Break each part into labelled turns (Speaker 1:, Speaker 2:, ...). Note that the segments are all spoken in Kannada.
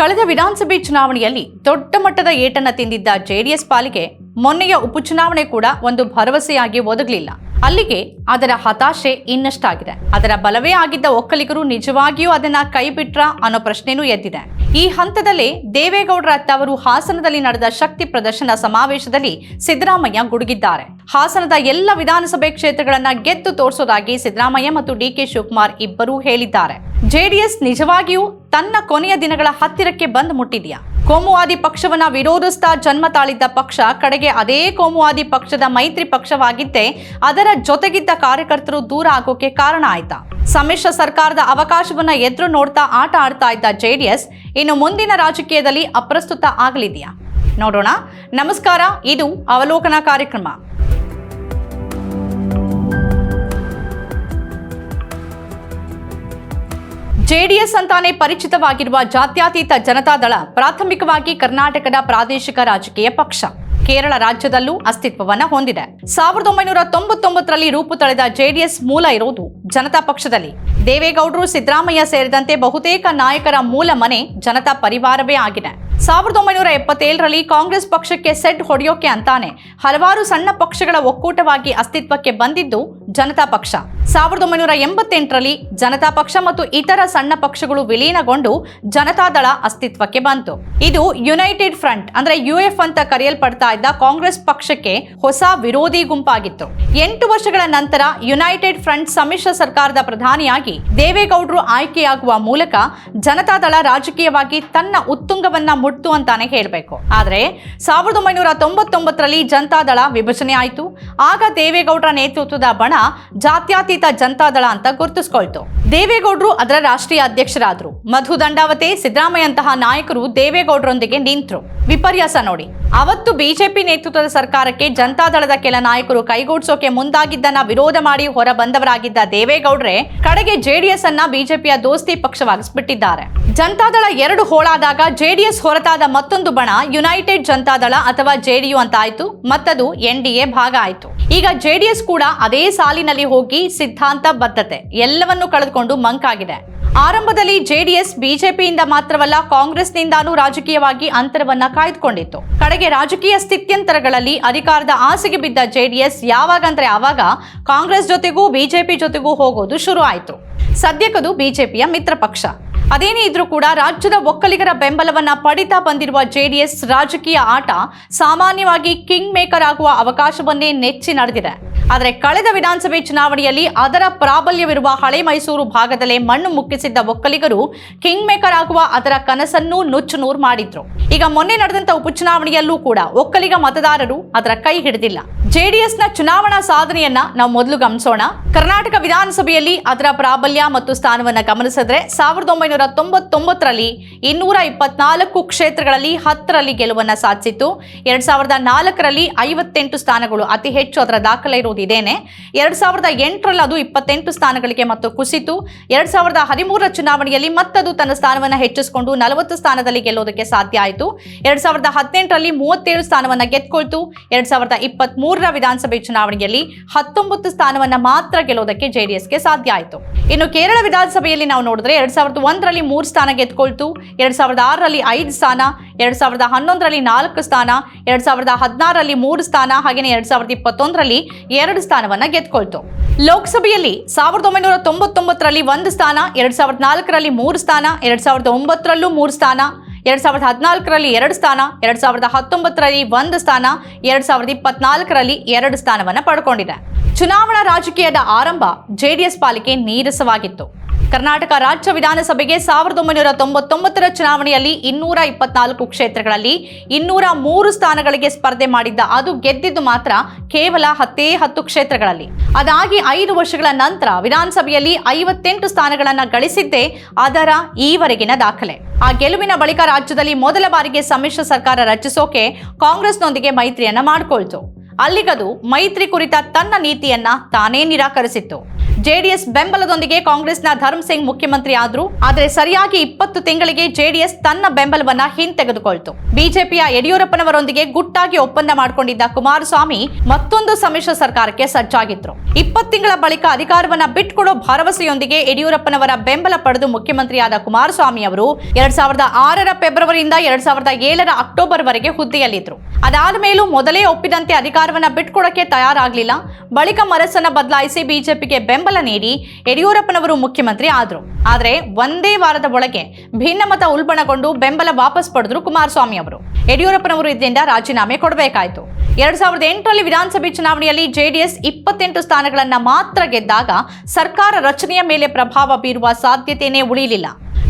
Speaker 1: ಕಳೆದ ವಿಧಾನಸಭೆ ಚುನಾವಣೆಯಲ್ಲಿ ದೊಡ್ಡ ಮಟ್ಟದ ಏಟನ್ನ ತಿಂದಿದ್ದ ಜೆಡಿಎಸ್ ಪಾಲಿಗೆ ಮೊನ್ನೆಯ ಉಪಚುನಾವಣೆ ಕೂಡ ಒಂದು ಭರವಸೆಯಾಗಿ ಒದಗಲಿಲ್ಲ. ಅಲ್ಲಿಗೆ ಅದರ ಹತಾಶೆ ಇನ್ನಷ್ಟಾಗಿದೆ. ಅದರ ಬಲವೇ ಆಗಿದ್ದ ಒಕ್ಕಲಿಗರು ನಿಜವಾಗಿಯೂ ಅದನ್ನ ಕೈಬಿಟ್ರ ಅನ್ನೋ ಪ್ರಶ್ನೆನೂ ಎದ್ದಿದೆ. ಈ ಹಂತದಲ್ಲೇ ದೇವೇಗೌಡರ ತವರು ಹಾಸನದಲ್ಲಿ ನಡೆದ ಶಕ್ತಿ ಪ್ರದರ್ಶನ ಸಮಾವೇಶದಲ್ಲಿ ಸಿದ್ದರಾಮಯ್ಯ ಗುಡುಗಿದ್ದಾರೆ. ಹಾಸನದ ಎಲ್ಲ ವಿಧಾನಸಭೆ ಕ್ಷೇತ್ರಗಳನ್ನ ಗೆದ್ದು ತೋರಿಸೋದಾಗಿ ಸಿದ್ದರಾಮಯ್ಯ ಮತ್ತು ಡಿ ಕೆ ಶಿವಕುಮಾರ್ ಇಬ್ಬರೂ ಹೇಳಿದ್ದಾರೆ. ಜೆಡಿಎಸ್ ನಿಜವಾಗಿಯೂ ತನ್ನ ಕೊನೆಯ ದಿನಗಳ ಹತ್ತಿರಕ್ಕೆ ಬಂದು ಮುಟ್ಟಿದೆಯಾ? ಕೋಮುವಾದಿ ಪಕ್ಷವನ್ನ ವಿರೋಧಿಸ್ತಾ ಜನ್ಮ ತಾಳಿದ್ದ ಪಕ್ಷ ಕಡೆಗೆ ಅದೇ ಕೋಮುವಾದಿ ಪಕ್ಷದ ಮೈತ್ರಿ ಪಕ್ಷವಾಗಿದ್ದೇ ಅದರ ಜೊತೆಗಿದ್ದ ಕಾರ್ಯಕರ್ತರು ದೂರ ಆಗೋಕೆ ಕಾರಣ ಆಯ್ತಾ? ಸಮ್ಮಿಶ್ರ ಸರ್ಕಾರದ ಅವಕಾಶವನ್ನ ಎದುರು ನೋಡ್ತಾ ಆಟ ಆಡ್ತಾ ಇದ್ದ ಜೆಡಿಎಸ್ ಇನ್ನು ಮುಂದಿನ ರಾಜಕೀಯದಲ್ಲಿ ಅಪ್ರಸ್ತುತ ಆಗಲಿದೆಯಾ? ನೋಡೋಣ. ನಮಸ್ಕಾರ. ಇದು ಅವಲೋಕನ ಕಾರ್ಯಕ್ರಮ. ಜೆಡಿಎಸ್ ಅಂತಾನೆ ಪರಿಚಿತವಾಗಿರುವ ಜಾತ್ಯತೀತ ಜನತಾದಳ ಪ್ರಾಥಮಿಕವಾಗಿ ಕರ್ನಾಟಕದ ಪ್ರಾದೇಶಿಕ ರಾಜಕೀಯ ಪಕ್ಷ. ಕೇರಳ ರಾಜ್ಯದಲ್ಲೂ ಅಸ್ತಿತ್ವವನ್ನು ಹೊಂದಿದೆ. ಸಾವಿರದ ಒಂಬೈನೂರ ತೊಂಬತ್ತೊಂಬತ್ತರಲ್ಲಿ ರೂಪು ತಳೆದ ಜೆಡಿಎಸ್ ಮೂಲ ಇರೋದು ಜನತಾ ಪಕ್ಷದಲ್ಲಿ. ದೇವೇಗೌಡರು, ಸಿದ್ದರಾಮಯ್ಯ ಸೇರಿದಂತೆ ಬಹುತೇಕ ನಾಯಕರ ಮೂಲ ಮನೆ ಜನತಾ ಪರಿವಾರವೇ ಆಗಿದೆ. ಸಾವಿರದ ಒಂಬೈನೂರ ಎಪ್ಪತ್ತೇಳರಲ್ಲಿ ಕಾಂಗ್ರೆಸ್ ಪಕ್ಷಕ್ಕೆ ಸೆಡ್ ಹೊಡೆಯೋಕೆ ಅಂತಾನೆ ಹಲವಾರು ಸಣ್ಣ ಪಕ್ಷಗಳ ಒಕ್ಕೂಟವಾಗಿ ಅಸ್ತಿತ್ವಕ್ಕೆ ಬಂದಿದ್ದು ಜನತಾ ಪಕ್ಷ. ಸಾವಿರದ ಒಂಬೈನೂರ ಎಂಬತ್ತೆಂಟರಲ್ಲಿ ಜನತಾ ಪಕ್ಷ ಮತ್ತು ಇತರ ಸಣ್ಣ ಪಕ್ಷಗಳು ವಿಲೀನಗೊಂಡು ಜನತಾದಳ ಅಸ್ತಿತ್ವಕ್ಕೆ ಬಂತು. ಇದು ಯುನೈಟೆಡ್ ಫ್ರಂಟ್, ಅಂದ್ರೆ ಯುಎಫ್ ಅಂತ ಕರೆಯಲ್ಪಡ್ತಾ ಇದ್ದ ಕಾಂಗ್ರೆಸ್ ಪಕ್ಷಕ್ಕೆ ಹೊಸ ವಿರೋಧಿ ಗುಂಪಾಗಿತ್ತು. ಎಂಟು ವರ್ಷಗಳ ನಂತರ ಯುನೈಟೆಡ್ ಫ್ರಂಟ್ ಸಮ್ಮಿಶ್ರ ಸರ್ಕಾರದ ಪ್ರಧಾನಿಯಾಗಿ ದೇವೇಗೌಡರು ಆಯ್ಕೆಯಾಗುವ ಮೂಲಕ ಜನತಾದಳ ರಾಜಕೀಯವಾಗಿ ತನ್ನ ಉತ್ತುಂಗವನ್ನ ಮುಟ್ತು ಅಂತಾನೆ ಹೇಳಬೇಕು. ಆದ್ರೆ ಸಾವಿರದ ಒಂಬೈನೂರ ತೊಂಬತ್ತೊಂಬತ್ತರಲ್ಲಿ ಜನತಾದಳ ವಿಭಜನೆ ಆಯಿತು. ಆಗ ದೇವೇಗೌಡರ ನೇತೃತ್ವದ ಬಣ ಜಾತ್ಯತೀತ ಜನತಾದಳ ಅಂತ ಗುರುತಿಸ್ಕೊಳ್ತು. ದೇವೇಗೌಡರು ಅದರ ರಾಷ್ಟ್ರೀಯ ಅಧ್ಯಕ್ಷರಾದ್ರು. ಮಧು ದಂಡಾವತೆ, ಸಿದ್ದರಾಮಯ್ಯಂತಹ ನಾಯಕರು ದೇವೇಗೌಡರೊಂದಿಗೆ ನಿಂತರು. ವಿಪರ್ಯಾಸ ನೋಡಿ. ಅವತ್ತು ಬಿಜೆಪಿ ನೇತೃತ್ವದ ಸರ್ಕಾರಕ್ಕೆ ಜನತಾದಳದ ಕೆಲ ನಾಯಕರು ಕೈಗೂಡಿಸೋಕೆ ಮುಂದಾಗಿದ್ದನ್ನ ವಿರೋಧ ಮಾಡಿ ಹೊರ ಬಂದವರಾಗಿದ್ದ ದೇವೇಗೌಡ್ರೆ ಕಡೆಗೆ ಜೆಡಿಎಸ್ ಅನ್ನ ಬಿಜೆಪಿಯ ದೋಸ್ತಿ ಪಕ್ಷವಾಗಿಸ್ಬಿಟ್ಟಿದ್ದಾರೆ. ಜನತಾದಳ ಎರಡು ಹೋಳಾದಾಗ ಜೆಡಿಎಸ್ ಹೊರತಾದ ಮತ್ತೊಂದು ಬಣ ಯುನೈಟೆಡ್ ಜನತಾದಳ ಅಥವಾ ಜೆಡಿಯು ಅಂತ ಆಯ್ತು ಮತ್ತದು ಎನ್ ಡಿ ಭಾಗ ಆಯ್ತು. ಈಗ ಜೆಡಿಎಸ್ ಕೂಡ ಅದೇ ಸಾಲಿನಲ್ಲಿ ಹೋಗಿ ಸಿದ್ಧಾಂತ ಬದ್ಧತೆ ಎಲ್ಲವನ್ನೂ ಕಳೆದುಕೊಂಡು ಮಂಕಾಗಿದೆ ಆರಂಭದಲ್ಲಿ ಜೆಡಿಎಸ್, ಬಿಜೆಪಿಯಿಂದ ಮಾತ್ರವಲ್ಲ ಕಾಂಗ್ರೆಸ್ನಿಂದಾನೂ ರಾಜಕೀಯವಾಗಿ ಅಂತರವನ್ನ ಕಾಯ್ದುಕೊಂಡಿತ್ತು. ಕಡೆಗೆ ರಾಜಕೀಯ ಸ್ಥಿತ್ಯಂತರಗಳಲ್ಲಿ ಅಧಿಕಾರದ ಆಸೆಗೆ ಬಿದ್ದ ಜೆಡಿಎಸ್ ಯಾವಾಗಂದ್ರೆ ಆವಾಗ ಕಾಂಗ್ರೆಸ್ ಜೊತೆಗೂ, ಬಿಜೆಪಿ ಜೊತೆಗೂ ಹೋಗೋದು ಶುರು ಆಯಿತು. ಸದ್ಯಕ್ಕದು ಬಿಜೆಪಿಯ ಮಿತ್ರ ಪಕ್ಷ. ಅದೇನೇ ಇದ್ರೂ ಕೂಡ ರಾಜ್ಯದ ಒಕ್ಕಲಿಗರ ಬೆಂಬಲವನ್ನ ಪಡಿತಾ ಬಂದಿರುವ ಜೆಡಿಎಸ್ ರಾಜಕೀಯ ಆಟ ಸಾಮಾನ್ಯವಾಗಿ ಕಿಂಗ್ ಮೇಕರ್ ಆಗುವ ಅವಕಾಶವನ್ನೇ ನೆಚ್ಚಿ ನಡೆದಿದೆ. ಆದರೆ ಕಳೆದ ವಿಧಾನಸಭೆ ಚುನಾವಣೆಯಲ್ಲಿ ಅದರ ಪ್ರಾಬಲ್ಯವಿರುವ ಹಳೆ ಮೈಸೂರು ಭಾಗದಲ್ಲೇ ಮಣ್ಣು ಮುಕ್ಕಿಸಿದ್ದ ಒಕ್ಕಲಿಗರು ಕಿಂಗ್ ಮೇಕರ್ ಆಗುವ ಅದರ ಕನಸನ್ನು ನುಚ್ಚು ನೂರು ಮಾಡಿದ್ರು. ಈಗ ಮೊನ್ನೆ ನಡೆದಂತ ಉಪಚುನಾವಣೆಯಲ್ಲೂ ಕೂಡ ಒಕ್ಕಲಿಗ ಮತದಾರರು ಅದರ ಕೈ ಹಿಡಿದಿಲ್ಲ. ಜೆಡಿಎಸ್ನ ಚುನಾವಣಾ ಸಾಧನೆಯನ್ನ ನಾವು ಮೊದಲು ಗಮನಿಸೋಣ. ಕರ್ನಾಟಕ ವಿಧಾನಸಭೆಯಲ್ಲಿ ಅದರ ಪ್ರಾಬಲ್ಯ ಮತ್ತು ಸ್ಥಾನವನ್ನ ಗಮನಿಸಿದ್ರೆ ಸಾವಿರದ ಒಂಬೈನೂರ ತೊಂಬತ್ತೊಂಬತ್ತರಲ್ಲಿ ಇನ್ನೂರ ಇಪ್ಪತ್ನಾಲ್ಕು ಕ್ಷೇತ್ರಗಳಲ್ಲಿ ಹತ್ತರಲ್ಲಿ ಗೆಲುವನ್ನು ಸಾಧಿಸಿತ್ತು. ಎರಡ್ ಸಾವಿರದ ನಾಲ್ಕರಲ್ಲಿ ಐವತ್ತೆಂಟು ಸ್ಥಾನಗಳು ಅತಿ ಹೆಚ್ಚು ಅದರ ದಾಖಲೆ ಇರುವುದು ಇದೇನೆ ಎರಡ್ ಸಾವಿರದ ಎಂಟರಲ್ಲಿ ಅದು ಇಪ್ಪತ್ತೆಂಟು ಸ್ಥಾನಗಳಿಗೆ ಮತ್ತು ಕುಸಿತು. ಎರಡ್ ಸಾವಿರದ ಹದಿಮೂರರ ಚುನಾವಣೆಯಲ್ಲಿ ಮತ್ತದು ತನ್ನ ಸ್ಥಾನವನ್ನು ಹೆಚ್ಚಿಸಿಕೊಂಡು ನಲವತ್ತು ಸ್ಥಾನದಲ್ಲಿ ಗೆಲ್ಲೋದಕ್ಕೆ ಸಾಧ್ಯ ಆಯಿತು. ಎರಡ್ ಸಾವಿರದ ಹದಿನೆಂಟರಲ್ಲಿ ಮೂವತ್ತೇಳು ಸ್ಥಾನವನ್ನು ಗೆದ್ಕೊಳ್ತು. ಎರಡ್ ಸಾವಿರದ ಇಪ್ಪತ್ತ್ ಮೂರರ ವಿಧಾನಸಭೆ ಚುನಾವಣೆಯಲ್ಲಿ ಹತ್ತೊಂಬತ್ತು ಸ್ಥಾನವನ್ನು ಮಾತ್ರ ಗೆಲ್ಲೋದಕ್ಕೆ ಜೆಡಿಎಸ್ಗೆ ಸಾಧ್ಯ ಆಯಿತು. ಇನ್ನು ಕೇರಳ ವಿಧಾನಸಭೆಯಲ್ಲಿ ನಾವು ನೋಡಿದ್ರೆ ಎರಡ್ ಸಾವಿರದ ಒಂದರಲ್ಲಿ ಮೂರು ಸ್ಥಾನ ಗೆದ್ಕೊಳ್ತು ಎರಡ್ ಸಾವಿರದ ಆರರಲ್ಲಿ ಐದು ಸ್ಥಾನ, ಎರಡ್ ಸಾವಿರದ ಹನ್ನೊಂದರಲ್ಲಿ ನಾಲ್ಕು ಸ್ಥಾನ, ಎರಡ್ ಸಾವಿರದ ಹದಿನಾರರಲ್ಲಿ ಮೂರು ಸ್ಥಾನ ಹಾಗೆಯೇ ಎರಡ್ ಸಾವಿರದ ಇಪ್ಪತ್ತೊಂದರಲ್ಲಿ ಎರಡು ಸ್ಥಾನವನ್ನ ಗೆದ್ಕೊಳ್ತು ಲೋಕಸಭೆಯಲ್ಲಿ ಸಾವಿರದ ಒಂಬೈನೂರ ತೊಂಬತ್ತೊಂಬತ್ತರಲ್ಲಿ ಒಂದು ಸ್ಥಾನ, ಎರಡ್ ಸಾವಿರದ ನಾಲ್ಕರಲ್ಲಿ ಮೂರು ಸ್ಥಾನ, ಎರಡ್ ಸಾವಿರದ ಒಂಬತ್ತರಲ್ಲೂ ಮೂರು ಸ್ಥಾನ, ಎರಡ್ ಸಾವಿರದ ಹದಿನಾಲ್ಕರಲ್ಲಿ ಎರಡು ಸ್ಥಾನ, ಎರಡ್ ಸಾವಿರದ ಹತ್ತೊಂಬತ್ತರಲ್ಲಿ ಒಂದು ಸ್ಥಾನ, ಎರಡ್ ಸಾವಿರದ ಇಪ್ಪತ್ನಾಲ್ಕರಲ್ಲಿ ಎರಡು ಸ್ಥಾನವನ್ನ ಪಡ್ಕೊಂಡಿದೆ. ಚುನಾವಣಾ ರಾಜಕೀಯದ ಆರಂಭ ಜೆಡಿಎಸ್ ಪಾಲಿಕೆ ನೀರಸವಾಗಿತ್ತು. ಕರ್ನಾಟಕ ರಾಜ್ಯ ವಿಧಾನಸಭೆಗೆ ಸಾವಿರದ ಒಂಬೈನೂರ ತೊಂಬತ್ತೊಂಬತ್ತರ ಚುನಾವಣೆಯಲ್ಲಿ ಇನ್ನೂರ ಇಪ್ಪತ್ನಾಲ್ಕು ಕ್ಷೇತ್ರಗಳಲ್ಲಿ ಇನ್ನೂರ ಮೂರು ಸ್ಥಾನಗಳಿಗೆ ಸ್ಪರ್ಧೆ ಮಾಡಿದ್ದ ಅದು ಗೆದ್ದಿದ್ದು ಮಾತ್ರ ಕೇವಲ ಹತ್ತೇ ಹತ್ತು ಕ್ಷೇತ್ರಗಳಲ್ಲಿ. ಅದಾಗಿ ಐದು ವರ್ಷಗಳ ನಂತರ ವಿಧಾನಸಭೆಯಲ್ಲಿ ಐವತ್ತೆಂಟು ಸ್ಥಾನಗಳನ್ನು ಗಳಿಸಿದ್ದೇ ಅದರ ಈವರೆಗಿನ ದಾಖಲೆ. ಆ ಗೆಲುವಿನ ಬಳಿಕ ರಾಜ್ಯದಲ್ಲಿ ಮೊದಲ ಬಾರಿಗೆ ಸಮ್ಮಿಶ್ರ ಸರ್ಕಾರ ರಚಿಸೋಕೆ ಕಾಂಗ್ರೆಸ್ನೊಂದಿಗೆ ಮೈತ್ರಿಯನ್ನ ಮಾಡಿಕೊಳ್ತು. ಅಲ್ಲಿಗದು ಮೈತ್ರಿ ಕುರಿತ ತನ್ನ ನೀತಿಯನ್ನ ತಾನೇ ನಿರಾಕರಿಸಿತ್ತು. ಜೆಡಿಎಸ್ ಬೆಂಬಲದೊಂದಿಗೆ ಕಾಂಗ್ರೆಸ್ನ ಧರ್ಮ್ ಸಿಂಗ್ ಮುಖ್ಯಮಂತ್ರಿ ಆದ್ರು, ಆದರೆ ಸರಿಯಾಗಿ ಇಪ್ಪತ್ತು ತಿಂಗಳಿಗೆ ಜೆಡಿಎಸ್ ತನ್ನ ಬೆಂಬಲವನ್ನ ಹಿಂತೆಗೆದುಕೊಳ್ತು. ಬಿಜೆಪಿಯ ಯಡಿಯೂರಪ್ಪನವರೊಂದಿಗೆ ಗುಟ್ಟಾಗಿ ಒಪ್ಪಂದ ಮಾಡಿಕೊಂಡಿದ್ದ ಕುಮಾರಸ್ವಾಮಿ ಮತ್ತೊಂದು ಸಮ್ಮಿಶ್ರ ಸರ್ಕಾರಕ್ಕೆ ಸಜ್ಜಾಗಿದ್ರು. ಇಪ್ಪತ್ತು ತಿಂಗಳ ಬಳಿಕ ಅಧಿಕಾರವನ್ನ ಬಿಟ್ಕೊಡೋ ಭರವಸೆಯೊಂದಿಗೆ ಯಡಿಯೂರಪ್ಪನವರ ಬೆಂಬಲ ಪಡೆದು ಮುಖ್ಯಮಂತ್ರಿಯಾದ ಕುಮಾರಸ್ವಾಮಿ ಅವರು ಎರಡ್ ಸಾವಿರದ ಆರರ ಫೆಬ್ರವರಿಯಿಂದ ಎರಡ್ ಸಾವಿರದ ಏಳರ ಅಕ್ಟೋಬರ್ ವರೆಗೆ ಹುದ್ದೆಯಲ್ಲಿದ್ರು. ಅದಾದ ಮೇಲೂ ಮೊದಲೇ ಒಪ್ಪಿದಂತೆ ಅಧಿಕಾರವನ್ನ ಬಿಟ್ಕೊಡಕ್ಕೆ ತಯಾರಾಗಲಿಲ್ಲ. ಬಳಿಕ ಮನಸ್ಸನ್ನ ಬದಲಾಯಿಸಿ ಬಿಜೆಪಿಗೆ ಬೆಂಬಲ ನೀಡಿ ಯಡಿಯೂರಪ್ಪನವರು ಮುಖ್ಯಮಂತ್ರಿ ಆದರು. ಆದರೆ ಒಂದೇ ವಾರದ ಒಳಗೆ ಭಿನ್ನಮತ ಉಲ್ಬಣಗೊಂಡು ಬೆಂಬಲ ವಾಪಸ್ ಪಡೆದ್ರು ಕುಮಾರಸ್ವಾಮಿ ಅವರು. ಯಡಿಯೂರಪ್ಪನವರು ಇದರಿಂದ ರಾಜೀನಾಮೆ ಕೊಡಬೇಕಾಯಿತು. ಎರಡ್ ಸಾವಿರದ ಎಂಟರಲ್ಲಿ ವಿಧಾನಸಭೆ ಚುನಾವಣೆಯಲ್ಲಿ ಜೆಡಿಎಸ್ ಇಪ್ಪತ್ತೆಂಟು ಸ್ಥಾನಗಳನ್ನ ಮಾತ್ರ ಗೆದ್ದಾಗ ಸರ್ಕಾರ ರಚನೆಯ ಮೇಲೆ ಪ್ರಭಾವ ಬೀರುವ ಸಾಧ್ಯತೆಯೇ ಉಳಿಯಲಿಲ್ಲ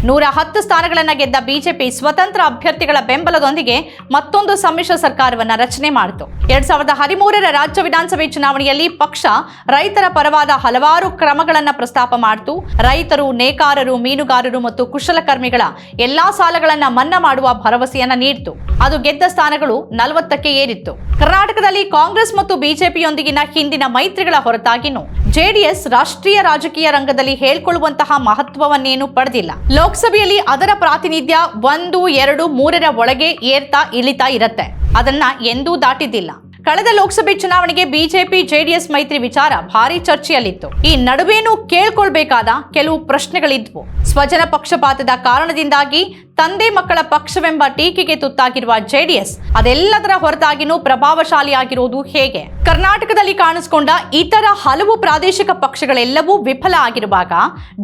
Speaker 1: ನೂರ ಹತ್ತು ಸ್ಥಾನಗಳನ್ನು ಗೆದ್ದ ಬಿಜೆಪಿ ಸ್ವತಂತ್ರ ಅಭ್ಯರ್ಥಿಗಳ ಬೆಂಬಲದೊಂದಿಗೆ ಮತ್ತೊಂದು ಸಮ್ಮಿಶ್ರ ಸರ್ಕಾರವನ್ನು ರಚನೆ ಮಾಡಿತು. ಎರಡ್ ಸಾವಿರದ ಹದಿಮೂರರ ರಾಜ್ಯ ವಿಧಾನಸಭೆ ಚುನಾವಣೆಯಲ್ಲಿ ಪಕ್ಷ ರೈತರ ಪರವಾದ ಹಲವಾರು ಕ್ರಮಗಳನ್ನು ಪ್ರಸ್ತಾಪ ಮಾಡಿತು. ರೈತರು, ನೇಕಾರರು, ಮೀನುಗಾರರು ಮತ್ತು ಕುಶಲಕರ್ಮಿಗಳ ಎಲ್ಲಾ ಸಾಲಗಳನ್ನು ಮನ್ನಾ ಮಾಡುವ ಭರವಸೆಯನ್ನ ನೀಡಿತು. ಅದು ಗೆದ್ದ ಸ್ಥಾನಗಳು ನಲವತ್ತಕ್ಕೆ ಏರಿತ್ತು. ಕರ್ನಾಟಕದಲ್ಲಿ ಕಾಂಗ್ರೆಸ್ ಮತ್ತು ಬಿಜೆಪಿಯೊಂದಿಗಿನ ಹಿಂದಿನ ಮೈತ್ರಿಗಳ ಹೊರತಾಗಿನೂ. ಜೆಡಿಎಸ್ ರಾಷ್ಟ್ರೀಯ ರಾಜಕೀಯ ರಂಗದಲ್ಲಿ ಹೇಳ್ಕೊಳ್ಳುವಂತಹ ಮಹತ್ವವನ್ನೇನು ಪಡೆದಿಲ್ಲ. ಲೋಕಸಭೆಯಲ್ಲಿ ಅದರ ಪ್ರಾತಿನಿಧ್ಯ ಒಂದು ಎರಡು ಮೂರರ ಒಳಗೆ ಏರ್ತಾ ಇಳಿತಾ ಇರತ್ತೆ. ಅದನ್ನ ಎಂದೂ ದಾಟಿದ್ದಿಲ್ಲ. ಕಳೆದ ಲೋಕಸಭೆ ಚುನಾವಣೆಗೆ ಬಿಜೆಪಿ, ಜೆಡಿಎಸ್ ಮೈತ್ರಿ ವಿಚಾರ ಭಾರಿ ಚರ್ಚೆಯಲ್ಲಿತ್ತು. ಈ ನಡುವೇನು ಕೇಳ್ಕೊಳ್ಬೇಕಾದ ಕೆಲವು ಪ್ರಶ್ನೆಗಳಿದ್ವು. ಸ್ವಜನ ಪಕ್ಷಪಾತದ ಕಾರಣದಿಂದಾಗಿ ತಂದೆ ಮಕ್ಕಳ ಪಕ್ಷವೆಂಬ ಟೀಕೆಗೆ ತುತ್ತಾಗಿರುವ ಜೆಡಿಎಸ್ ಅದೆಲ್ಲದರ ಹೊರತಾಗಿನೂ ಪ್ರಭಾವಶಾಲಿಯಾಗಿರುವುದು ಹೇಗೆ? ಕರ್ನಾಟಕದಲ್ಲಿ ಕಾಣಿಸಿಕೊಂಡ ಇತರ ಹಲವು ಪ್ರಾದೇಶಿಕ ಪಕ್ಷಗಳೆಲ್ಲವೂ ವಿಫಲ ಆಗಿರುವಾಗ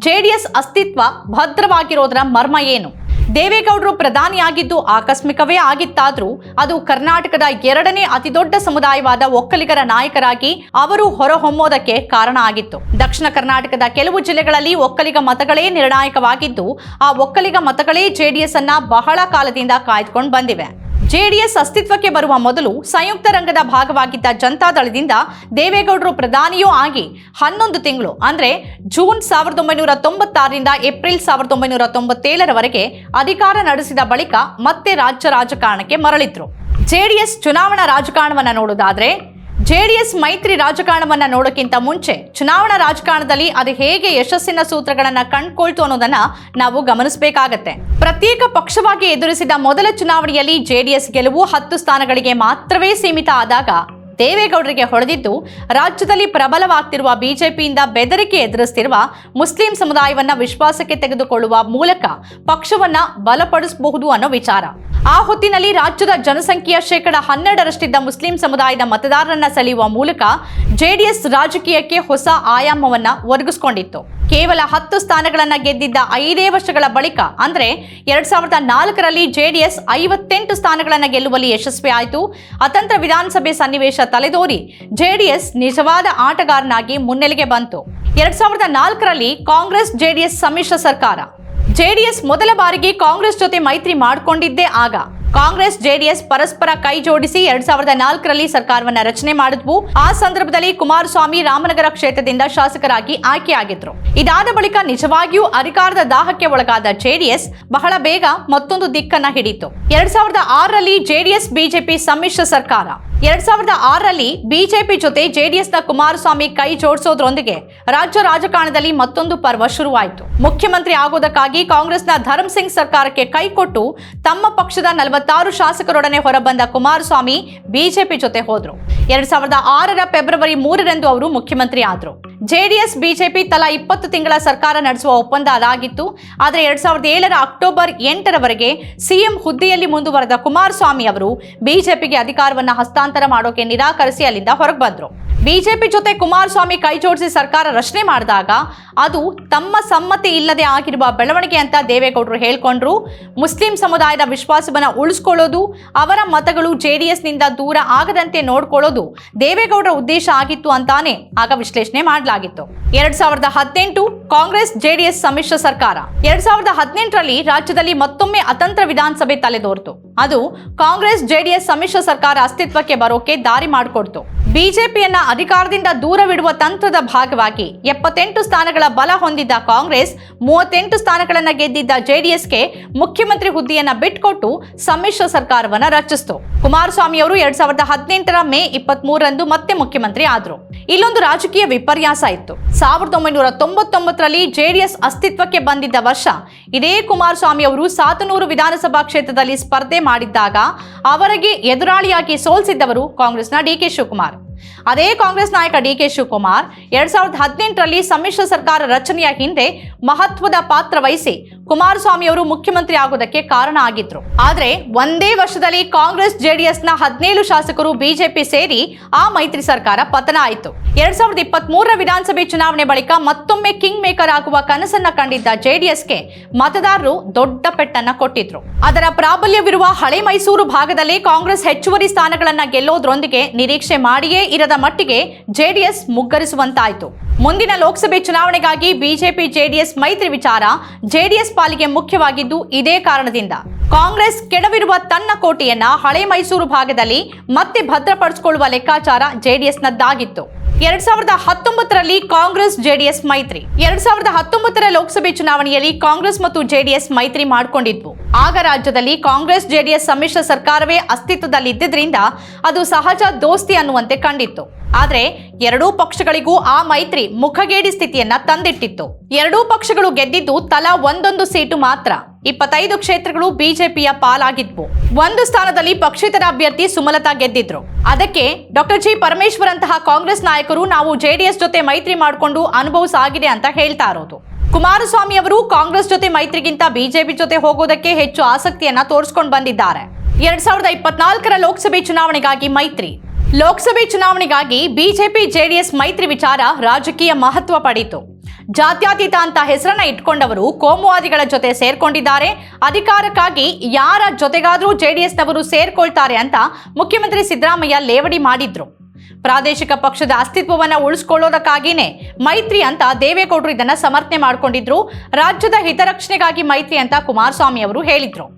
Speaker 1: ಜೆಡಿಎಸ್ ಅಸ್ತಿತ್ವ ಭದ್ರವಾಗಿರೋದರ ಮರ್ಮ ಏನು? ದೇವೇಗೌಡರು ಪ್ರಧಾನಿಯಾಗಿದ್ದು ಆಕಸ್ಮಿಕವೇ ಆಗಿತ್ತಾದರೂ ಅದು ಕರ್ನಾಟಕದ ಎರಡನೇ ಅತಿದೊಡ್ಡ ಸಮುದಾಯವಾದ ಒಕ್ಕಲಿಗರ ನಾಯಕರಾಗಿ ಅವರು ಹೊರಹೊಮ್ಮೋದಕ್ಕೆ ಕಾರಣ ಆಗಿತ್ತು. ದಕ್ಷಿಣ ಕರ್ನಾಟಕದ ಕೆಲವು ಜಿಲ್ಲೆಗಳಲ್ಲಿ ಒಕ್ಕಲಿಗ ಮತಗಳೇ ನಿರ್ಣಾಯಕವಾಗಿದ್ದು, ಆ ಒಕ್ಕಲಿಗ ಮತಗಳೇ ಜೆಡಿಎಸ್ ಅನ್ನ ಬಹಳ ಕಾಲದಿಂದ ಕಾಯ್ದುಕೊಂಡು ಬಂದಿವೆ. ಜೆಡಿಎಸ್ ಅಸ್ತಿತ್ವಕ್ಕೆ ಬರುವ ಮೊದಲು ಸಂಯುಕ್ತ ರಂಗದ ಭಾಗವಾಗಿದ್ದ ಜನತಾದಳದಿಂದ ದೇವೇಗೌಡರು ಪ್ರಧಾನಿಯೂ ಆಗಿ ಹನ್ನೊಂದು ತಿಂಗಳು, ಅಂದರೆ ಜೂನ್ ಸಾವಿರದ ಒಂಬೈನೂರ ತೊಂಬತ್ತಾರರಿಂದ ಏಪ್ರಿಲ್ ಸಾವಿರದ ಒಂಬೈನೂರ ತೊಂಬತ್ತೇಳರವರೆಗೆ ಅಧಿಕಾರ ನಡೆಸಿದ ಬಳಿಕ ಮತ್ತೆ ರಾಜ್ಯ ರಾಜಕಾರಣಕ್ಕೆ ಮರಳಿದ್ರು. ಜೆಡಿಎಸ್ ಚುನಾವಣಾ ರಾಜಕಾರಣವನ್ನು ನೋಡೋದಾದ್ರೆ ಜೆಡಿಎಸ್ ಮೈತ್ರಿ ರಾಜಕಾರಣವನ್ನ ನೋಡೋಕ್ಕಿಂತ ಮುಂಚೆ ಚುನಾವಣಾ ರಾಜಕಾರಣದಲ್ಲಿ ಅದು ಹೇಗೆ ಯಶಸ್ಸಿನ ಸೂತ್ರಗಳನ್ನ ಕಂಡ್ಕೊಳ್ತು ಅನ್ನೋದನ್ನ ನಾವು ಗಮನಿಸಬೇಕಾಗತ್ತೆ. ಪ್ರತ್ಯೇಕ ಪಕ್ಷವಾಗಿ ಎದುರಿಸಿದ ಮೊದಲ ಚುನಾವಣೆಯಲ್ಲಿ ಜೆಡಿಎಸ್ ಗೆಲುವು ಹತ್ತು ಸ್ಥಾನಗಳಿಗೆ ಮಾತ್ರವೇ ಸೀಮಿತ ಆದಾಗ ದೇವೇಗೌಡರಿಗೆ ಹೊಡೆದಿದ್ದು, ರಾಜ್ಯದಲ್ಲಿ ಪ್ರಬಲವಾಗ್ತಿರುವ ಬಿಜೆಪಿಯಿಂದ ಬೆದರಿಕೆ ಎದುರಿಸ್ತಿರುವ ಮುಸ್ಲಿಂ ಸಮುದಾಯವನ್ನ ವಿಶ್ವಾಸಕ್ಕೆ ತೆಗೆದುಕೊಳ್ಳುವ ಮೂಲಕ ಪಕ್ಷವನ್ನ ಬಲಪಡಿಸಬಹುದು ಅನ್ನೋ ವಿಚಾರ. ಆ ಹೊತ್ತಿನಲ್ಲಿ ರಾಜ್ಯದ ಜನಸಂಖ್ಯೆಯ ಶೇಕಡ ಹನ್ನೆರಡರಷ್ಟಿದ್ದ ಮುಸ್ಲಿಂ ಸಮುದಾಯದ ಮತದಾರರನ್ನ ಸೆಳೆಯುವ ಮೂಲಕ ಜೆಡಿಎಸ್ ರಾಜಕೀಯಕ್ಕೆ ಹೊಸ ಆಯಾಮವನ್ನ ಒದಗಿಸಿಕೊಂಡಿತ್ತು ಕೇವಲ ಹತ್ತು ಸ್ಥಾನಗಳನ್ನು ಗೆದ್ದಿದ್ದ ಐದೇ ವರ್ಷಗಳ ಬಳಿಕ, ಅಂದರೆ ಎರಡ್ ಸಾವಿರದ ನಾಲ್ಕರಲ್ಲಿ ಜೆಡಿಎಸ್ ಐವತ್ತೆಂಟು ಸ್ಥಾನಗಳನ್ನು ಗೆಲ್ಲುವಲ್ಲಿ ಯಶಸ್ವಿ ಆಯಿತು. ಅತಂತ್ರ ವಿಧಾನಸಭೆ ಸನ್ನಿವೇಶ ತಲೆದೋರಿ ಜೆಡಿಎಸ್ ನಿಜವಾದ ಆಟಗಾರನಾಗಿ ಮುನ್ನೆಲೆಗೆ ಬಂತು. ಎರಡ್ ಸಾವಿರದ ನಾಲ್ಕರಲ್ಲಿ ಕಾಂಗ್ರೆಸ್ ಜೆಡಿಎಸ್ ಸಮ್ಮಿಶ್ರ ಸರ್ಕಾರ. ಜೆಡಿಎಸ್ ಮೊದಲ ಬಾರಿಗೆ ಕಾಂಗ್ರೆಸ್ ಜೊತೆ ಮೈತ್ರಿ ಮಾಡಿಕೊಂಡಿದ್ದೇ ಆಗ. ಕಾಂಗ್ರೆಸ್, ಜೆಡಿಎಸ್ ಪರಸ್ಪರ ಕೈ ಜೋಡಿಸಿ ಎರಡ್ ಸಾವಿರದ ನಾಲ್ಕರಲ್ಲಿ ಸರ್ಕಾರವನ್ನ ರಚನೆ ಮಾಡಿದ್ವು. ಆ ಸಂದರ್ಭದಲ್ಲಿ ಕುಮಾರಸ್ವಾಮಿ ರಾಮನಗರ ಕ್ಷೇತ್ರದಿಂದ ಶಾಸಕರಾಗಿ ಆಯ್ಕೆಯಾಗಿದ್ರು. ಇದಾದ ಬಳಿಕ ನಿಜವಾಗಿಯೂ ಅಧಿಕಾರದ ದಾಹಕ್ಕೆ ಒಳಗಾದ ಜೆಡಿಎಸ್ ಬಹಳ ಬೇಗ ಮತ್ತೊಂದು ದಿಕ್ಕನ್ನ ಹಿಡಿತು. ಎರಡ್ ಸಾವಿರದ ಆರರಲ್ಲಿ ಜೆಡಿಎಸ್, ಬಿಜೆಪಿ ಸಮ್ಮಿಶ್ರ ಸರ್ಕಾರ. ಎರಡ್ ಸಾವಿರದ ಆರರಲ್ಲಿ ಬಿಜೆಪಿ ಜೊತೆ ಜೆಡಿಎಸ್ನ ಕುಮಾರಸ್ವಾಮಿ ಕೈ ಜೋಡಿಸೋದ್ರೊಂದಿಗೆ ರಾಜ್ಯ ರಾಜಕಾರಣದಲ್ಲಿ ಮತ್ತೊಂದು ಪರ್ವ ಶುರುವಾಯಿತು. ಮುಖ್ಯಮಂತ್ರಿ ಆಗೋದಕ್ಕಾಗಿ ಕಾಂಗ್ರೆಸ್ನ ಧರ್ಮ್ ಸಿಂಗ್ ಸರ್ಕಾರಕ್ಕೆ ಕೈಕೊಟ್ಟು ತಮ್ಮ ಪಕ್ಷದ ನಲವತ್ತಾರು ಶಾಸಕರೊಡನೆ ಹೊರಬಂದ ಕುಮಾರಸ್ವಾಮಿ ಬಿಜೆಪಿ ಜೊತೆ ಹೋದ್ರು. ಎರಡ್ ಸಾವಿರದ ಆರರ ಫೆಬ್ರವರಿ ಮೂರರಂದು ಅವರು ಮುಖ್ಯಮಂತ್ರಿ ಆದ್ರು. ಜೆಡಿಎಸ್, ಬಿಜೆಪಿ ತಲಾ ಇಪ್ಪತ್ತು ತಿಂಗಳ ಸರ್ಕಾರ ನಡೆಸುವ ಒಪ್ಪಂದ ಅದಾಗಿತ್ತು. ಆದರೆ ಎರಡ್ ಸಾವಿರದ ಏಳರ ಅಕ್ಟೋಬರ್ ಎಂಟರವರೆಗೆ ಸಿಎಂ ಹುದ್ದೆಯಲ್ಲಿ ಮುಂದುವರೆದ ಕುಮಾರಸ್ವಾಮಿ ಅವರು ಬಿಜೆಪಿಗೆ ಅಧಿಕಾರವನ್ನು ಹಸ್ತಾಂತರ ಮಾಡೋಕೆ ನಿರಾಕರಿಸಿ ಅಲ್ಲಿಂದ ಹೊರಗೆ ಬಂದ್ರು. ಬಿಜೆಪಿ ಜೊತೆ ಕುಮಾರಸ್ವಾಮಿ ಕೈ ಜೋಡಿಸಿ ಸರ್ಕಾರ ರಚನೆ ಮಾಡಿದಾಗ ಅದು ತಮ್ಮ ಸಮ್ಮತಿ ಇಲ್ಲದೆ ಆಗಿರುವ ಬೆಳವಣಿಗೆ ಅಂತ ದೇವೇಗೌಡರು ಹೇಳ್ಕೊಂಡ್ರು. ಮುಸ್ಲಿಂ ಸಮುದಾಯದ ವಿಶ್ವಾಸವನ್ನು ಉಳಿಸ್ಕೊಳ್ಳೋದು, ಅವರ ಮತಗಳು ಜೆಡಿಎಸ್ನಿಂದ ದೂರ ಆಗದಂತೆ ನೋಡ್ಕೊಳ್ಳೋದು ದೇವೇಗೌಡರ ಉದ್ದೇಶ ಆಗಿತ್ತು ಅಂತಾನೆ ಆಗ ವಿಶ್ಲೇಷಣೆ ಮಾಡಲಾಗಿತ್ತು. ಎರಡ್ ಸಾವಿರದ ಹದಿನೆಂಟು ಕಾಂಗ್ರೆಸ್ ಜೆಡಿಎಸ್ ಸಮ್ಮಿಶ್ರ ಸರ್ಕಾರ. ಎರಡ್ ಸಾವಿರದ ಹದಿನೆಂಟರಲ್ಲಿ ರಾಜ್ಯದಲ್ಲಿ ಮತ್ತೊಮ್ಮೆ ಅತಂತ್ರ ವಿಧಾನಸಭೆ ತಲೆದೋರ್ತು. ಅದು ಕಾಂಗ್ರೆಸ್ ಜೆಡಿಎಸ್ ಸಮ್ಮಿಶ್ರ ಸರ್ಕಾರ ಅಸ್ತಿತ್ವಕ್ಕೆ ಬರೋಕೆ ದಾರಿ ಮಾಡಿಕೊಡ್ತು. ಬಿಜೆಪಿಯನ್ನ ಅಧಿಕಾರದಿಂದ ದೂರವಿಡುವ ತಂತ್ರದ ಭಾಗವಾಗಿ ಎಪ್ಪತ್ತೆಂಟು ಸ್ಥಾನಗಳ ಬಲ ಹೊಂದಿದ್ದ ಕಾಂಗ್ರೆಸ್, ಮೂವತ್ತೆಂಟು ಸ್ಥಾನಗಳನ್ನು ಗೆದ್ದಿದ್ದ ಜೆಡಿಎಸ್ಗೆ ಮುಖ್ಯಮಂತ್ರಿ ಹುದ್ದೆಯನ್ನು ಬಿಟ್ಕೊಟ್ಟು ಸಮ್ಮಿಶ್ರ ಸರ್ಕಾರವನ್ನು ರಚಿಸಿತು. ಕುಮಾರಸ್ವಾಮಿ ಅವರು ಎರಡ್ ಸಾವಿರದ ಹದಿನೆಂಟರ ಮೇ ಇಪ್ಪತ್ತ್ ಮೂರರಂದು ಮತ್ತೆ ಮುಖ್ಯಮಂತ್ರಿ ಆದರು. ಇಲ್ಲೊಂದು ರಾಜಕೀಯ ವಿಪರ್ಯಾಸ ಇತ್ತು. ಸಾವಿರದ ಒಂಬೈನೂರ ತೊಂಬತ್ತೊಂಬತ್ತರಲ್ಲಿ ಜೆಡಿಎಸ್ ಅಸ್ತಿತ್ವಕ್ಕೆ ಬಂದಿದ್ದ ವರ್ಷ, ಇದೇ ಕುಮಾರಸ್ವಾಮಿ ಅವರು ಸಾತನೂರು ವಿಧಾನಸಭಾ ಕ್ಷೇತ್ರದಲ್ಲಿ ಸ್ಪರ್ಧೆ ಮಾಡಿದ್ದಾಗ ಅವರಿಗೆ ಎದುರಾಳಿಯಾಗಿ ಸೋಲಿಸಿದ್ದವರು ಕಾಂಗ್ರೆಸ್ನ ಡಿ ಕೆ ಶಿವಕುಮಾರ್. ಅದೇ ಕಾಂಗ್ರೆಸ್ ನಾಯಕ ಡಿ ಕೆ ಶಿವಕುಮಾರ್ ಎರಡ್ ಸಾವಿರದ ಹದಿನೆಂಟರಲ್ಲಿ ಸಮ್ಮಿಶ್ರ ಸರ್ಕಾರ ರಚನೆಯ ಹಿಂದೆ ಮಹತ್ವದ ಪಾತ್ರ ವಹಿಸಿ ಕುಮಾರಸ್ವಾಮಿ ಅವರು ಮುಖ್ಯಮಂತ್ರಿ ಆಗೋದಕ್ಕೆ ಕಾರಣ ಆಗಿದ್ರು. ಆದರೆ ಒಂದೇ ವರ್ಷದಲ್ಲಿ ಕಾಂಗ್ರೆಸ್, ಜೆಡಿಎಸ್ನ ಹದಿನೇಳು ಶಾಸಕರು ಬಿಜೆಪಿ ಸೇರಿ ಆ ಮೈತ್ರಿ ಸರ್ಕಾರ ಪತನ ಆಯಿತು. ಎರಡ್ ಸಾವಿರದ ಇಪ್ಪತ್ತ್ ಮೂರರ ವಿಧಾನಸಭೆ ಚುನಾವಣೆ ಬಳಿಕ ಮತ್ತೊಮ್ಮೆ ಕಿಂಗ್ ಮೇಕರ್ ಆಗುವ ಕನಸನ್ನ ಕಂಡಿದ್ದ ಜೆಡಿಎಸ್ಗೆ ಮತದಾರರು ದೊಡ್ಡ ಪೆಟ್ಟನ್ನ ಕೊಟ್ಟಿದ್ರು. ಅದರ ಪ್ರಾಬಲ್ಯವಿರುವ ಹಳೆ ಮೈಸೂರು ಭಾಗದಲ್ಲಿ ಕಾಂಗ್ರೆಸ್ ಹೆಚ್ಚುವರಿ ಸ್ಥಾನಗಳನ್ನ ಗೆಲ್ಲೋದ್ರೊಂದಿಗೆ ನಿರೀಕ್ಷೆ ಮಾಡಿಯೇ ಇರದ ಮಟ್ಟಿಗೆ ಜೆಡಿಎಸ್ ಮುಗ್ಗರಿಸುವಂತಾಯಿತು. ಮುಂದಿನ ಲೋಕಸಭೆ ಚುನಾವಣೆಗಾಗಿ ಬಿಜೆಪಿ ಜೆಡಿಎಸ್ ಮೈತ್ರಿ ವಿಚಾರ ಜೆಡಿಎಸ್ ಪಾಲಿಗೆ ಮುಖ್ಯವಾಗಿದ್ದು ಇದೇ ಕಾರಣದಿಂದ. ಕಾಂಗ್ರೆಸ್ ಕೆಡವಿರುವ ತನ್ನ ಕೋಟೆಯನ್ನ ಹಳೆ ಮೈಸೂರು ಭಾಗದಲ್ಲಿ ಮತ್ತೆ ಭದ್ರಪಡಿಸಿಕೊಳ್ಳುವ ಲೆಕ್ಕಾಚಾರ ಜೆಡಿಎಸ್ನದ್ದಾಗಿತ್ತು. ಎರಡ್ ಸಾವಿರದ ಹತ್ತೊಂಬತ್ತರಲ್ಲಿ ಕಾಂಗ್ರೆಸ್ ಜೆಡಿಎಸ್ ಮೈತ್ರಿ. ಎರಡ್ ಸಾವಿರದ ಹತ್ತೊಂಬತ್ತರ ಲೋಕಸಭೆ ಚುನಾವಣೆಯಲ್ಲಿ ಕಾಂಗ್ರೆಸ್ ಮತ್ತು ಜೆಡಿಎಸ್ ಮೈತ್ರಿ ಮಾಡಿಕೊಂಡಿದ್ವು. ಆಗ ರಾಜ್ಯದಲ್ಲಿ ಕಾಂಗ್ರೆಸ್ ಜೆಡಿಎಸ್ ಸಮ್ಮಿಶ್ರ ಸರ್ಕಾರವೇ ಅಸ್ತಿತ್ವದಲ್ಲಿದ್ದರಿಂದ ಅದು ಸಹಜ ದೋಸ್ತಿ ಅನ್ನುವಂತೆ ಕಂಡಿತ್ತು. ಆದ್ರೆ ಎರಡೂ ಪಕ್ಷಗಳಿಗೂ ಆ ಮೈತ್ರಿ ಮುಖಗೇಡಿ ಸ್ಥಿತಿಯನ್ನ ತಂದಿಟ್ಟಿತ್ತು. ಎರಡೂ ಪಕ್ಷಗಳು ಗೆದ್ದಿದ್ದು ತಲಾ ಒಂದೊಂದು ಸೀಟು ಮಾತ್ರ. ಇಪ್ಪತ್ತೈದು ಕ್ಷೇತ್ರಗಳು ಬಿಜೆಪಿಯ ಪಾಲಾಗಿದ್ವು. ಒಂದು ಸ್ಥಾನದಲ್ಲಿ ಪಕ್ಷೇತರ ಅಭ್ಯರ್ಥಿ ಸುಮಲತಾ ಗೆದ್ದಿದ್ರು. ಅದಕ್ಕೆ ಡಾಕ್ಟರ್ ಜಿ ಪರಮೇಶ್ವರ್ ಅಂತಹ ಕಾಂಗ್ರೆಸ್ ನಾಯಕರು ನಾವು ಜೆಡಿಎಸ್ ಜೊತೆ ಮೈತ್ರಿ ಮಾಡಿಕೊಂಡು ಅನುಭವ ಸಾಗಿದೆ ಅಂತ ಹೇಳ್ತಾ ಇರೋದು. ಕುಮಾರಸ್ವಾಮಿ ಅವರು ಕಾಂಗ್ರೆಸ್ ಜೊತೆ ಮೈತ್ರಿಗಿಂತ ಬಿಜೆಪಿ ಜೊತೆ ಹೋಗೋದಕ್ಕೆ ಹೆಚ್ಚು ಆಸಕ್ತಿಯನ್ನ ತೋರಿಸ್ಕೊಂಡು ಬಂದಿದ್ದಾರೆ. ಎರಡ್ ಸಾವಿರದ ಇಪ್ಪತ್ನಾಲ್ಕರ ಲೋಕಸಭೆ ಚುನಾವಣೆಗಾಗಿ ಮೈತ್ರಿ. ಲೋಕಸಭೆ ಚುನಾವಣೆಗಾಗಿ ಬಿಜೆಪಿ, ಜೆಡಿಎಸ್ ಮೈತ್ರಿ ವಿಚಾರ ರಾಜಕೀಯ ಮಹತ್ವ ಪಡೆಯಿತು. ಜಾತ್ಯತೀತ ಅಂತ ಹೆಸರನ್ನ ಇಟ್ಕೊಂಡವರು ಕೋಮುವಾದಿಗಳ ಜೊತೆ ಸೇರ್ಕೊಂಡಿದ್ದಾರೆ. ಅಧಿಕಾರಕ್ಕಾಗಿ ಯಾರ ಜೊತೆಗಾದ್ರೂ ಜೆಡಿಎಸ್ನವರು ಸೇರ್ಕೊಳ್ತಾರೆ ಅಂತ ಮುಖ್ಯಮಂತ್ರಿ ಸಿದ್ದರಾಮಯ್ಯ ಲೇವಡಿ ಮಾಡಿದ್ರು. ಪ್ರಾದೇಶಿಕ ಪಕ್ಷದ ಅಸ್ತಿತ್ವವನ್ನು ಉಳಿಸ್ಕೊಳ್ಳೋದಕ್ಕಾಗಿನೇ ಮೈತ್ರಿ ಅಂತ ದೇವೇಗೌಡರು ಇದನ್ನ ಸಮರ್ಥನೆ ಮಾಡಿಕೊಂಡಿದ್ರು. ರಾಜ್ಯದ ಹಿತರಕ್ಷಣೆಗಾಗಿ ಮೈತ್ರಿ ಅಂತ ಕುಮಾರಸ್ವಾಮಿ ಅವರು ಹೇಳಿದ್ರು.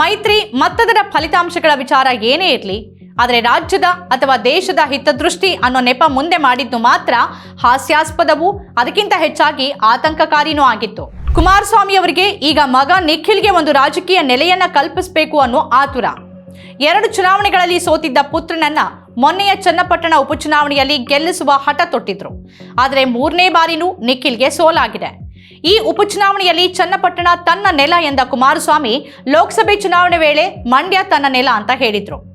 Speaker 1: ಮೈತ್ರಿ ಮತ್ತದರ ಫಲಿತಾಂಶಗಳ ವಿಚಾರ ಏನೇ ಇರಲಿ ಆದರೆ ರಾಜ್ಯದ ಅಥವಾ ದೇಶದ ಹಿತದೃಷ್ಟಿ ಅನ್ನೋ ನೆಪ ಮುಂದೆ ಮಾಡಿದ್ದು ಮಾತ್ರ ಹಾಸ್ಯಾಸ್ಪದವೂ, ಅದಕ್ಕಿಂತ ಹೆಚ್ಚಾಗಿ ಆತಂಕಕಾರಿನೂ ಆಗಿತ್ತು. ಕುಮಾರಸ್ವಾಮಿ ಅವರಿಗೆ ಈಗ ಮಗ ನಿಖಿಲ್ಗೆ ಒಂದು ರಾಜಕೀಯ ನೆಲೆಯನ್ನ ಕಲ್ಪಿಸಬೇಕು ಅನ್ನೋ ಆತುರ. ಎರಡು ಚುನಾವಣೆಗಳಲ್ಲಿ ಸೋತಿದ್ದ ಪುತ್ರನನ್ನ ಮೊನ್ನೆಯ ಚನ್ನಪಟ್ಟಣ ಉಪಚುನಾವಣೆಯಲ್ಲಿ ಗೆಲ್ಲಿಸುವ ಹಠ ತೊಟ್ಟಿದ್ರು. ಆದರೆ ಮೂರನೇ ಬಾರಿನೂ ನಿಖಿಲ್ಗೆ ಸೋಲಾಗಿದೆ. ಈ ಉಪಚುನಾವಣೆಯಲ್ಲಿ ಚನ್ನಪಟ್ಟಣ ತನ್ನ ನೆಲ ಎಂದ ಕುಮಾರಸ್ವಾಮಿ ಲೋಕಸಭೆ ಚುನಾವಣೆ ವೇಳೆ ಮಂಡ್ಯ ತನ್ನ ನೆಲ ಅಂತ ಹೇಳಿದ್ರು.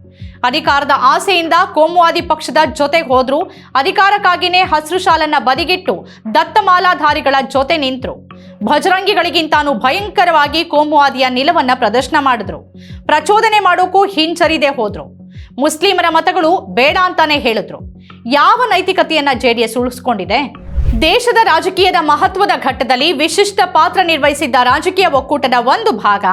Speaker 1: ಅಧಿಕಾರದ ಆಸೆಯಿಂದ ಕೋಮುವಾದಿ ಪಕ್ಷದ ಜೊತೆ ಹೋದ್ರು. ಅಧಿಕಾರಕ್ಕಾಗಿನೇ ಹಸಿರು ಶಾಲನ್ನ ಬದಿಗಿಟ್ಟು ದತ್ತಮಾಲಾಧಾರಿಗಳ ಜೊತೆ ನಿಂತರು. ಭಜರಂಗಿಗಳಿಗಿಂತಾನು ಭಯಂಕರವಾಗಿ ಕೋಮುವಾದಿಯ ನಿಲವನ್ನ ಪ್ರದರ್ಶನ ಮಾಡಿದ್ರು. ಪ್ರಚೋದನೆ ಮಾಡೋಕ್ಕೂ ಹಿಂಜರಿದೆ ಹೋದ್ರು. ಮುಸ್ಲಿಮರ ಮತಗಳು ಬೇಡ ಅಂತಾನೆ ಹೇಳಿದ್ರು. ಯಾವ ನೈತಿಕತೆಯನ್ನ ಜೆಡಿಎಸ್ ಉಳಿಸ್ಕೊಂಡಿದೆ? ದೇಶದ ರಾಜಕೀಯದ ಮಹತ್ವದ ಘಟ್ಟದಲ್ಲಿ ವಿಶಿಷ್ಟ ಪಾತ್ರ ನಿರ್ವಹಿಸಿದ್ದ ರಾಜಕೀಯ ಒಕ್ಕೂಟದ ಒಂದು ಭಾಗ,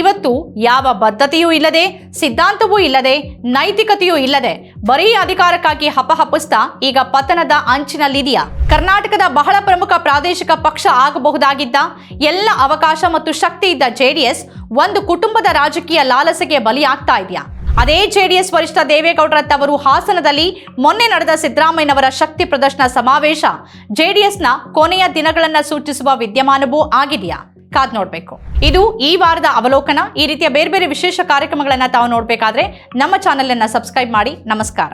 Speaker 1: ಇವತ್ತು ಯಾವ ಬದ್ಧತೆಯೂ ಇಲ್ಲದೆ, ಸಿದ್ಧಾಂತವೂ ಇಲ್ಲದೆ, ನೈತಿಕತೆಯೂ ಇಲ್ಲದೆ, ಬರೀ ಅಧಿಕಾರಕ್ಕಾಗಿ ಹಪಹಪಿಸ್ತಾ ಈಗ ಪತನದ ಅಂಚಿನಲ್ಲಿದೆಯಾ? ಕರ್ನಾಟಕದ ಬಹಳ ಪ್ರಮುಖ ಪ್ರಾದೇಶಿಕ ಪಕ್ಷ ಆಗಬಹುದಾಗಿದ್ದ ಎಲ್ಲ ಅವಕಾಶ ಮತ್ತು ಶಕ್ತಿ ಇದ್ದ ಜೆಡಿಎಸ್ ಒಂದು ಕುಟುಂಬದ ರಾಜಕೀಯ ಲಾಲಸೆಗೆ ಬಲಿಯಾಗ್ತಾ ಇದೆಯಾ? ಅದೇ ಜೆಡಿಎಸ್ ವರಿಷ್ಠ ದೇವೇಗೌಡರ ತವರು ಹಾಸನದಲ್ಲಿ ಮೊನ್ನೆ ನಡೆದ ಸಿದ್ದರಾಮಯ್ಯನವರ ಶಕ್ತಿ ಪ್ರದರ್ಶನ ಸಮಾವೇಶ. ಜೆಡಿಎಸ್ನ ಕೊನೆಯ ದಿನಗಳನ್ನ ಸೂಚಿಸುವ ವಿದ್ಯಮಾನವೂ ಆಗಿದೆಯಾ? ಕಾದ್ ನೋಡ್ಬೇಕು. ಇದು ಈ ವಾರದ ಅವಲೋಕನ. ಈ ರೀತಿಯ ಬೇರೆ ಬೇರೆ ವಿಶೇಷ ಕಾರ್ಯಕ್ರಮಗಳನ್ನ ತಾವು ನೋಡ್ಬೇಕಾದ್ರೆ ನಮ್ಮ ಚಾನೆಲ್ ಅನ್ನ ಸಬ್ಸ್ಕ್ರೈಬ್ ಮಾಡಿ. ನಮಸ್ಕಾರ.